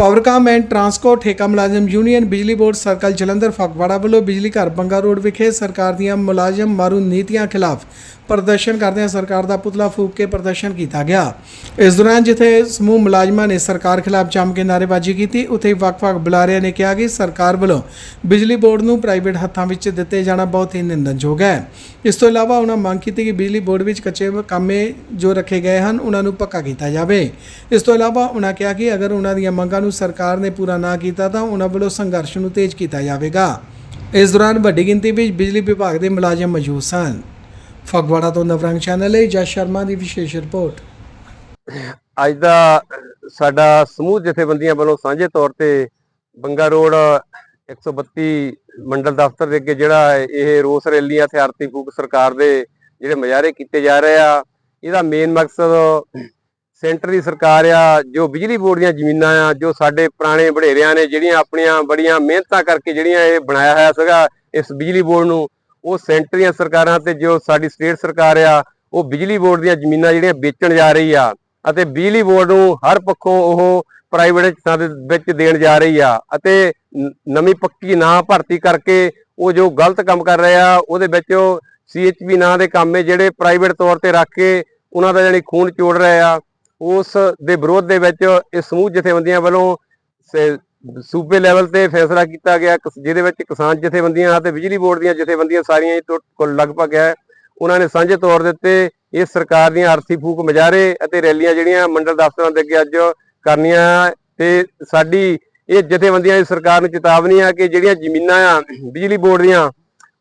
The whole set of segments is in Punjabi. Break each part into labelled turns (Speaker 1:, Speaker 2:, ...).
Speaker 1: ਪਾਵਰਕਾਮ ਐਂਡ ਟਰਾਂਸਕੋ ਠੇਕਾ ਮੁਲਾਜ਼ਮ ਯੂਨੀਅਨ ਬਿਜਲੀ ਬੋਰਡ ਸਰਕਲ ਜਲੰਧਰ ਫਗਵਾੜਾ ਵੱਲੋਂ ਬਿਜਲੀ ਘਰ ਬੰਗਾ ਰੋਡ ਵਿਖੇ ਸਰਕਾਰ ਦੀਆਂ ਮੁਲਾਜ਼ਮ ਮਾਰੂ ਨੀਤੀਆਂ ਖਿਲਾਫ ਪ੍ਰਦਰਸ਼ਨ ਕਰਦਿਆਂ ਸਰਕਾਰ ਦਾ ਪੁਤਲਾ ਫੂਕ ਕੇ ਪ੍ਰਦਰਸ਼ਨ ਕੀਤਾ ਗਿਆ। ਇਸ ਦੌਰਾਨ ਜਿੱਥੇ ਸਮੂਹ ਮੁਲਾਜ਼ਮਾਂ ਨੇ ਸਰਕਾਰ ਖਿਲਾਫ ਜੰਮ ਕੇ ਨਾਅਰੇਬਾਜ਼ੀ ਕੀਤੀ, ਉੱਥੇ ਵੱਖ-ਵੱਖ ਬੁਲਾਰਿਆਂ ਨੇ ਕਿਹਾ ਕਿ ਸਰਕਾਰ ਵੱਲੋਂ ਬਿਜਲੀ ਬੋਰਡ ਨੂੰ ਪ੍ਰਾਈਵੇਟ ਹੱਥਾਂ ਵਿੱਚ ਦਿੱਤੇ ਜਾਣਾ ਬਹੁਤ ਹੀ ਨਿੰਦਣਯੋਗ ਹੈ। ਇਸ ਤੋਂ ਇਲਾਵਾ ਉਹਨਾਂ ਮੰਗ ਕੀਤੀ ਕਿ ਬਿਜਲੀ ਬੋਰਡ ਵਿੱਚ ਕੱਚੇ ਕਾਮੇ ਜੋ ਰੱਖੇ ਗਏ ਹਨ ਉਹਨਾਂ ਨੂੰ ਪੱਕਾ ਕੀਤਾ ਜਾਵੇ। ਇਸ ਤੋਂ ਇਲਾਵਾ ਉਹਨਾਂ ਕਿਹਾ ਕਿ ਅਗਰ ਉਹਨਾਂ ਦੀਆਂ ਮੰਗਾਂ ਨੂੰ ਸਰਕਾਰ ਨੇ ਪੂਰਾ ਨਾ ਕੀਤਾ, ਤਾਂ ਉਹਨਾਂ ਵੱਲੋਂ ਸੰਘਰਸ਼ ਨੂੰ ਤੇਜ਼ ਕੀਤਾ ਜਾਵੇਗਾ। ਇਸ ਦੌਰਾਨ ਵੱਡੀ ਗਿਣਤੀ ਵਿੱਚ ਬਿਜਲੀ ਵਿਭਾਗ ਦੇ ਮੁਲਾਜ਼ਮ ਮੌਜੂਦ ਸਨ। ਫਗਵਾੜਾ ਤੋਂ ਨਵਰੰਗ ਚੈਨਲ ਲਈ ਜਸ ਸ਼ਰਮਾ ਦੀ ਵਿਸ਼ੇਸ਼ ਰਿਪੋਰਟ।
Speaker 2: ਅੱਜ ਦਾ ਸਾਡਾ ਸਮੂਹ ਜਥੇਬੰਦੀਆਂ ਵੱਲੋਂ ਸਾਂਝੇ ਤੌਰ ਤੇ ਬੰਗਾ ਰੋਡ 132 ਮੰਡਲ ਦਫ਼ਤਰ ਦੇ ਅੱਗੇ ਜਿਹੜਾ ਇਹ ਰੋਸ ਰੈਲੀਆਂ ਤੇ ਆਰਤੀ ਫੂਕ ਸਰਕਾਰ ਦੇ ਜਿਹੜੇ ਮੁਜ਼ਾਹਰੇ ਕੀਤੇ ਜਾ ਰਹੇ ਆ, ਇਹਦਾ ਮੇਨ ਮਕਸਦ ਸੈਂਟਰ ਦੀ ਸਰਕਾਰ ਆ, ਜੋ ਬਿਜਲੀ ਬੋਰਡ ਦੀਆਂ ਜ਼ਮੀਨਾਂ ਆ, ਜੋ ਸਾਡੇ ਪੁਰਾਣੇ ਵਡੇਰਿਆਂ ਨੇ ਜਿਹੜੀਆਂ ਆਪਣੀਆਂ ਬੜੀਆਂ ਮਿਹਨਤਾਂ ਕਰਕੇ ਜਿਹੜੀਆਂ ਇਹ ਬਣਾਇਆ ਹੋਇਆ ਸੀਗਾ, ਇਸ ਬਿਜਲੀ ਬੋਰਡ ਨੂੰ ਉਹ ਸੈਂਟਰ ਦੀਆਂ ਸਰਕਾਰਾਂ ਤੇ ਜੋ ਸਾਡੀ ਸਟੇਟ ਸਰਕਾਰ ਆ, ਉਹ ਬਿਜਲੀ ਬੋਰਡ ਦੀਆਂ ਜ਼ਮੀਨਾਂ ਜਿਹੜੀਆਂ ਵੇਚਣ ਜਾ ਰਹੀ ਆ ਅਤੇ ਬਿਜਲੀ ਬੋਰਡ ਨੂੰ ਹਰ ਪੱਖੋਂ ਉਹ ਪ੍ਰਾਈਵੇਟ ਹਿੱਸਿਆਂ ਦੇ ਵਿੱਚ ਦੇਣ ਜਾ ਰਹੀ ਆ ਅਤੇ ਨਵੀਂ ਪੱਕੀ ਨਾ ਭਰਤੀ ਕਰਕੇ ਉਹ ਜੋ ਗਲਤ ਕੰਮ ਕਰ ਰਹੇ ਆ, ਉਹਦੇ ਵਿੱਚ ਉਹ ਸੀਐਚਪੀ ਨਾਂ ਦੇ ਕੰਮੇ ਜਿਹੜੇ ਪ੍ਰਾਈਵੇਟ ਤੌਰ ਤੇ ਰੱਖ ਕੇ ਉਹਨਾਂ ਦਾ ਜਾਨੀ ਖੂਨ ਚੋੜ ਰਹੇ ਆ। ਉਸ ਦੇ ਵਿਰੋਧ ਦੇ ਵਿੱਚ ਇਹ ਸਮੂਹ ਜਥੇਬੰਦੀਆਂ ਵੱਲੋਂ ਸ- ਸੂਬੇ ਲੈਵਲ ਤੇ ਫੈਸਲਾ ਕੀਤਾ ਗਿਆ। ਜਿਹਦੇ ਵਿੱਚ ਕਿਸਾਨ ਜਥੇਬੰਦੀਆਂ ਅਤੇ ਬਿਜਲੀ ਬੋਰਡ ਦੀਆਂ ਜਥੇਬੰਦੀਆਂ ਸਾਰੀਆਂ ਕੁੱਲ ਲਗਭਗ ਹੈ। ਉਹਨਾਂ ਨੇ ਸਾਂਝੇ ਤੌਰ ਦੇ ਉੱਤੇ ਇਹ ਸਰਕਾਰ ਦੀਆਂ ਆਰਥੀ ਫੂਕ ਮੁਜ਼ਾਹਰੇ ਅਤੇ ਰੈਲੀਆਂ ਜਿਹੜੀਆਂ ਮੰਡਲ ਦਫ਼ਤਰਾਂ ਦੇ ਅੱਗੇ ਅੱਜ ਕਰਨੀਆਂ ਤੇ ਸਾਡੀ ਇਹ ਜਥੇਬੰਦੀਆਂ ਦੀ ਸਰਕਾਰ ਨੂੰ ਚੇਤਾਵਨੀ ਆ ਕਿ ਜਿਹੜੀਆਂ ਜ਼ਮੀਨਾਂ ਆ, ਬਿਜਲੀ ਬੋਰਡ ਦੀਆਂ,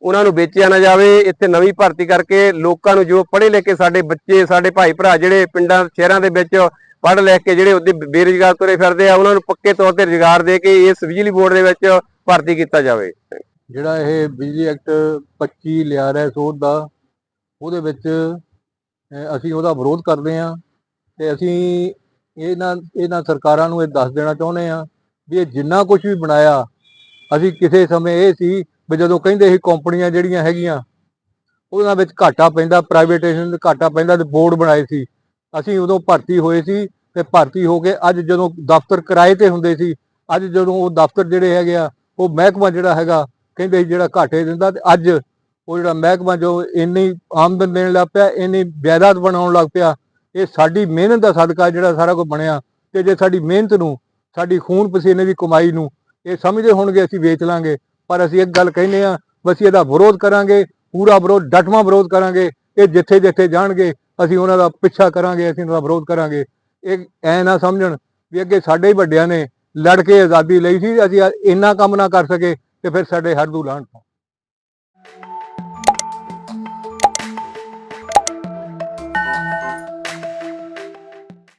Speaker 2: ਉਹਨਾਂ ਨੂੰ ਵੇਚਿਆ ਨਾ ਜਾਵੇ। ਇੱਥੇ ਨਵੀਂ ਭਰਤੀ ਕਰਕੇ ਲੋਕਾਂ ਨੂੰ ਜੋ ਪੜ੍ਹੇ ਲਿਖੇ ਸਾਡੇ ਬੱਚੇ, ਸਾਡੇ ਭਾਈ ਭਰਾ ਜਿਹੜੇ ਪਿੰਡਾਂ, ਸ਼ਹਿਰਾਂ ਦੇ ਵਿੱਚ ਪੜ੍ਹ ਲਿਖ ਕੇ ਜਿਹੜੇ ਉਹਦੇ ਬੇਰੁਜ਼ਗਾਰ ਤੁਰੇ ਫਿਰਦੇ ਆ, ਉਹਨਾਂ ਨੂੰ ਪੱਕੇ ਤੌਰ ਤੇ ਰੁਜ਼ਗਾਰ ਦੇ ਕੇ ਇਸ ਬਿਜਲੀ ਬੋਰਡ ਦੇ ਵਿੱਚ ਭਰਤੀ ਕੀਤਾ ਜਾਵੇ।
Speaker 3: ਜਿਹੜਾ ਇਹ ਬਿਜਲੀ ਐਕਟ 25 ਲਿਆ ਰਿਹਾ ਸੋਧ ਦਾ, ਉਹਦੇ ਵਿੱਚ ਅਸੀਂ ਉਹਦਾ ਵਿਰੋਧ ਕਰਦੇ ਹਾਂ ਤੇ ਅਸੀਂ ਇਹਨਾਂ ਇਹਨਾਂ ਸਰਕਾਰਾਂ ਨੂੰ ਇਹ ਦੱਸ ਦੇਣਾ ਚਾਹੁੰਦੇ ਹਾਂ ਵੀ ਇਹ ਜਿੰਨਾ ਕੁਝ ਵੀ ਬਣਾਇਆ, ਅਸੀਂ ਕਿਸੇ ਸਮੇਂ ਇਹ ਸੀ ਵੀ ਜਦੋਂ ਕਹਿੰਦੇ ਸੀ ਕੰਪਨੀਆਂ ਜਿਹੜੀਆਂ ਹੈਗੀਆਂ, ਉਹਨਾਂ ਵਿੱਚ ਘਾਟਾ ਪੈਂਦਾ ਪ੍ਰਾਈਵੇਟਾਈਜੇਸ਼ਨ ਦਾ ਘਾਟਾ ਪੈਂਦਾ ਤੇ ਬੋਰਡ ਬਣਾਏ ਸੀ। ਅਸੀਂ ਉਦੋਂ ਭਰਤੀ ਹੋਏ ਸੀ ਤੇ ਭਰਤੀ ਹੋ ਕੇ ਅੱਜ ਜਦੋਂ ਦਫ਼ਤਰ ਕਿਰਾਏ ਤੇ ਹੁੰਦੇ ਸੀ, ਅੱਜ ਜਦੋਂ ਉਹ ਦਫ਼ਤਰ ਜਿਹੜੇ ਹੈਗੇ ਆ, ਉਹ ਮਹਿਕਮਾ ਜਿਹੜਾ ਹੈਗਾ, ਕਹਿੰਦੇ ਸੀ ਜਿਹੜਾ ਘਾਟੇ ਦਿੰਦਾ ਤੇ ਅੱਜ ਉਹ ਜਿਹੜਾ ਮਹਿਕਮਾ ਜੋ ਇੰਨੀ ਆਮਦਨ ਦੇਣ ਲੱਗ ਪਿਆ, ਇੰਨੀ ਜਾਇਦਾਦ ਬਣਾਉਣ ਲੱਗ ਪਿਆ, ਇਹ ਸਾਡੀ ਮਿਹਨਤ ਦਾ ਸਦਕਾ ਜਿਹੜਾ ਸਾਰਾ ਕੁਝ ਬਣਿਆ ਤੇ ਜੇ ਸਾਡੀ ਮਿਹਨਤ ਨੂੰ, ਸਾਡੀ ਖੂਨ ਪਸੀਨੇ ਦੀ ਕਮਾਈ ਨੂੰ ਇਹ ਸਮਝਦੇ ਹੋਣਗੇ, ਅਸੀਂ ਵੇਚ ਲਾਂਗੇ। ਪਰ ਅਸੀਂ ਇੱਕ ਗੱਲ ਕਹਿੰਦੇ ਆ ਅਸੀਂ ਇਹਦਾ ਵਿਰੋਧ ਕਰਾਂਗੇ, ਪੂਰਾ ਵਿਰੋਧ, ਡਟਵਾਂ ਵਿਰੋਧ ਕਰਾਂਗੇ, ਇਹ ਜਿੱਥੇ ਜਿੱਥੇ ਜਾਣਗੇ, ਅਸੀਂ ਉਹਨਾਂ ਦਾ ਪਿੱਛਾ ਕਰਾਂਗੇ, ਅਸੀਂ ਉਹਨਾਂ ਦਾ ਵਿਰੋਧ ਕਰਾਂਗੇ। ਇਹ ਐ ਨਾ ਸਮਝਣ ਵੀ ਅੱਗੇ ਸਾਡੇ ਹੀ ਵੱਡਿਆਂ ਨੇ ਲੜ ਕੇ ਆਜ਼ਾਦੀ ਲਈ ਸੀ, ਅਸੀਂ ਇੰਨਾ ਕੰਮ ਨਾ ਕਰ ਸਕੇ ਤੇ ਫਿਰ ਸਾਡੇ ਹੱਥ ਨੂੰ ਲਾਹਣ ਤੋਂ।